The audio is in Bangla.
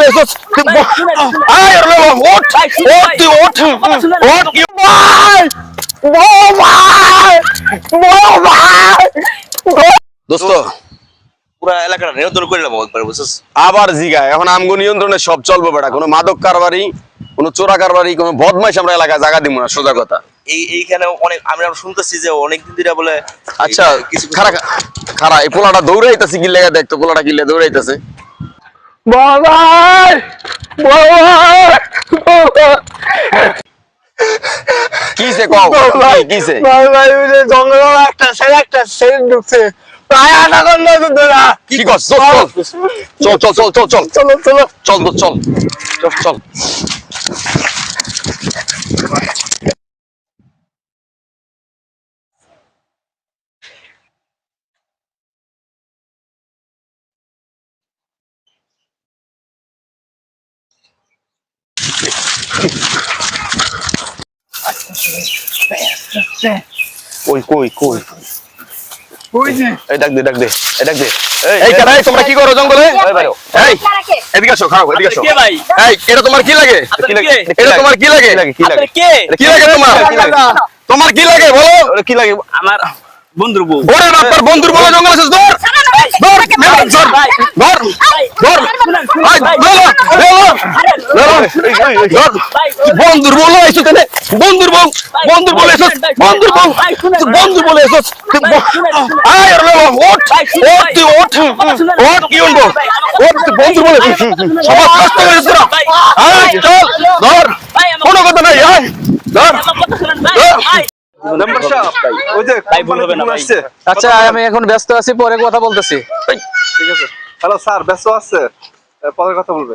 তুই ব- আয় রে ওঠ ওঠ তুই ওঠ ওঠ কি ভাই? দোস্ত পুরা এলাকাটা নিয়ন্ত্রণ করে নেব একবার বুঝছিস? আবার জিগা এখন আমগো নিয়ন্ত্রণে সব চলবে বেটা। কোনো মাদক কারবারি কোনো চোরা কারবারি কোনো বদমাইশ আমরা এলাকায় জায়গা দিব না সোজা কথা। এই এইখানে অনেক আমি আমরা শুনতেছি যে অনেক দিন ধরে বলে আচ্ছা কিছু খারা খারা এই পোলাটা দৌড়াইতাছে কি লেগে দেখতো পোলাটা কি লেগে বাবাই কিসে কও? কিসে কি কর চল চল। চল চল চল চল চল। চল তো চল চল চল। কই কই কই এই ডাক দে ডাক দে এই ডাক দে এই কেডা তোমরা কি করো জঙ্গলে এই এদিকে আসো খাও এদিকে আসো এই এটা তোমার কি লাগে কি লাগে? এটা তোমার কি লাগে কি লাগে? কি লাগে তোমার কি লাগে? তোমার কি লাগে বলো কি লাগে আমার বন্ধুর বউ ওরে বাপার বন্ধুর বলে জঙ্গল আছে ধর ধর ধর ধর ধর ভাই ধর ধর ধর ভাই, বন্ধুর বলে আইছো কেন বন্ধুর বউ বন্ধুর বলে এসো। বন্ধুর তুই বন্ধুর বলে এসো। আয় রে ওঠ ওঠ তুই ওঠ ওঠ কি ওঠ বন্ধুর বলে সবার কষ্ট হয়েছে তোরা আয় চল ধর। কোনো কথা নাই আয় ধর। ধর। নাম্বার সাহেব ওই যে ভাই, ভুল হবে না, ভাই। আসছে। আচ্ছা আমি এখন ব্যস্ত আছি পরে কথা বলতেছি। ঠিক আছে। হ্যালো স্যার ব্যস্ত আছে? পরে কথা বলবে।